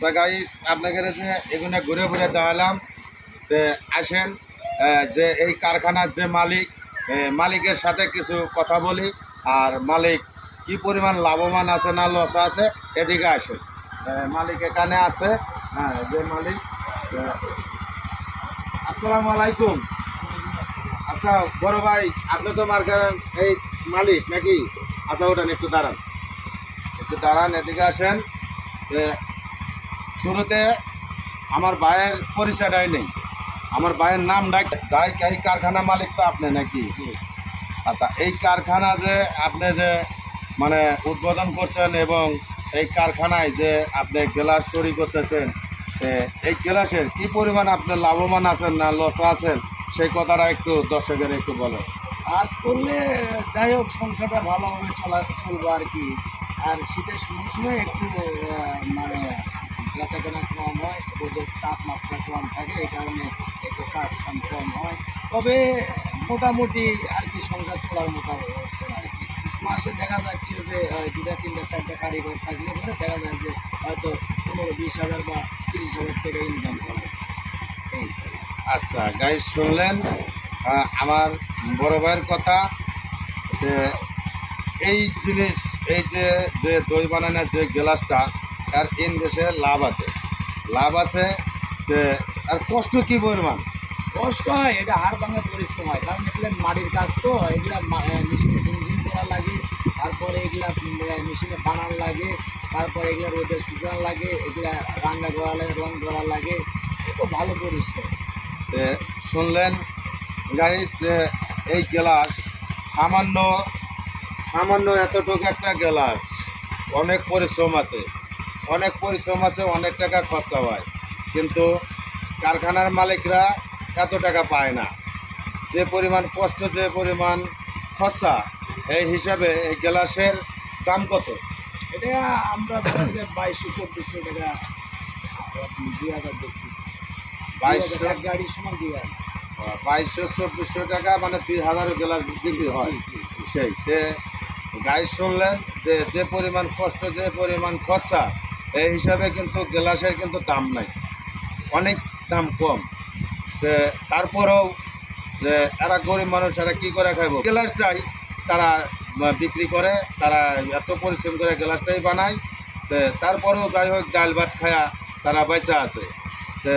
আচ্ছা গাইস আপনাদের যে এগুলো ঘুরে ঘুরে দেখালাম তে আসেন যে এই কারখানার যে মালিক মালিকের সাথে কিছু কথা বলি, আর মালিক কি পরিমাণ লাভবান আছে না লস আছে, এদিকে আসেন। মালিক এখানে আছে হ্যাঁ যে মালিক আসসালামু আলাইকুম। আচ্ছা বড় ভাই, আপনি তো মার্কার এই মালিক নাকি? আচ্ছা ওটান একটু দাঁড়ান। একটু দাঁড়ান, এদিকে আসেন। শুরুতে আমার ভাইয়ের পরিচয়টাই নেই। আমার ভাইয়ের নাম ডাক যাই এই কারখানা মালিক তো আপনি নাকি? আচ্ছা এই কারখানা যে আপনি যে মানে উদ্বোধন করছেন এবং এই কারখানায় যে আপনি গ্লাস তৈরি করতেছেন এই গ্লাসের কি পরিমাণ আপনি লাভবান আছেন না লস আছেন সেই কথাটা একটু দর্শকের একটু বলেন। কাজ করলে যাই হোক সংসারটা ভালোভাবে চলা চলবো আর কি। আর শীতের সময় একটু মানে বেচাকেনা কম হয়, রোদের তাপমাত্রা কম থাকে, এই কারণে একটু কাজ কাম কম হয়। তবে মোটামুটি আর কি সংসার চলার মতো অবস্থা আর কি। মাসে দেখা যাচ্ছে যে দুটা তিনটা, চারটা কারিগর থাকলে দেখা যায় যে, হয়তো পনেরো, বিশ হাজার বা তিরিশ হাজার টাকা ইনকাম করে। আচ্ছা গাইজ শুনলেন? আমার বড় ভাইয়ের কথা এই জিনিস, এই যে যে দই বানানোর যে গ্লাসটা তার ইনভেস্টে লাভ আছে। লাভ আছে যে আর কষ্ট কি পরিমাণ? কষ্ট হয় এটা হাড় ভাঙা পরিশ্রম হয়। কারণ এগুলো মাটির কাজ তো এগুলা মেশিনে ইঞ্জিন করা লাগে তারপরে এগুলা মেশিনে বানান লাগে তারপরে এগুলা রোদে শুকান লাগে এগুলা রান্না করা লাগে রং করা লাগে এত ভালো পরিশ্রম। শুনলেন? গাইস যে এই গ্লাস সামান্য সামান্য এতটুকু একটা গ্লাস অনেক পরিশ্রম আছে। অনেক পরিশ্রম আছে অনেক টাকা খরচা হয়। কিন্তু কারখানার মালিকরা এত টাকা পায় না। যে পরিমাণ কষ্ট যে পরিমাণ খরচা এই হিসাবে এই গ্লাসের দাম কত? এটা আমরা বাইশশো চব্বিশশো টাকা দুই হাজার বেশি। বাইশশো? গাড়ির সমান দুই হাজার। বাইশশো চব্বিশশো টাকা মানে দুই হাজার গ্লাস বিক্রি হয়। সেই যে গাই শুনলেন যে যে পরিমাণ কষ্ট যে পরিমাণ খরচা এই হিসাবে কিন্তু গ্লাসের কিন্তু দাম নাই। অনেক দাম কম। তারপরেও যে এরা গরিব মানুষ, এরা কী করে খাইব? গ্লাসটাই তারা বিক্রি করে, তারা এত পরিশ্রম করে গ্লাসটাই বানায়। তে তারপরেও যাই হোক, ডাল ভাত খায়া তারা বেঁচে আছে। তে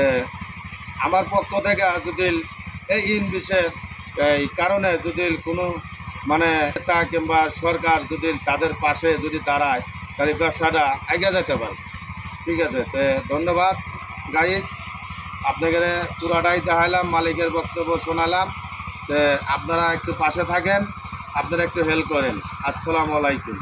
আমার পক্ষ থেকে যদি এই ইন বিষয়ের এই কারণে যদি কোনো মানে নেতা কিংবা সরকার যদি তাদের পাশে যদি দাঁড়ায় তাহলে ব্যবসাটা এগিয়ে যেতে পারে ঠিক আছে, তো ধন্যবাদ গাইজ আপনাদের পুরাটাই দেখালাম মালিকের বক্তব্য শোনালাম। তো আপনারা একটু পাশে থাকেন, আপনারা একটু হেল্প করেন। আসসালামু আলাইকুম।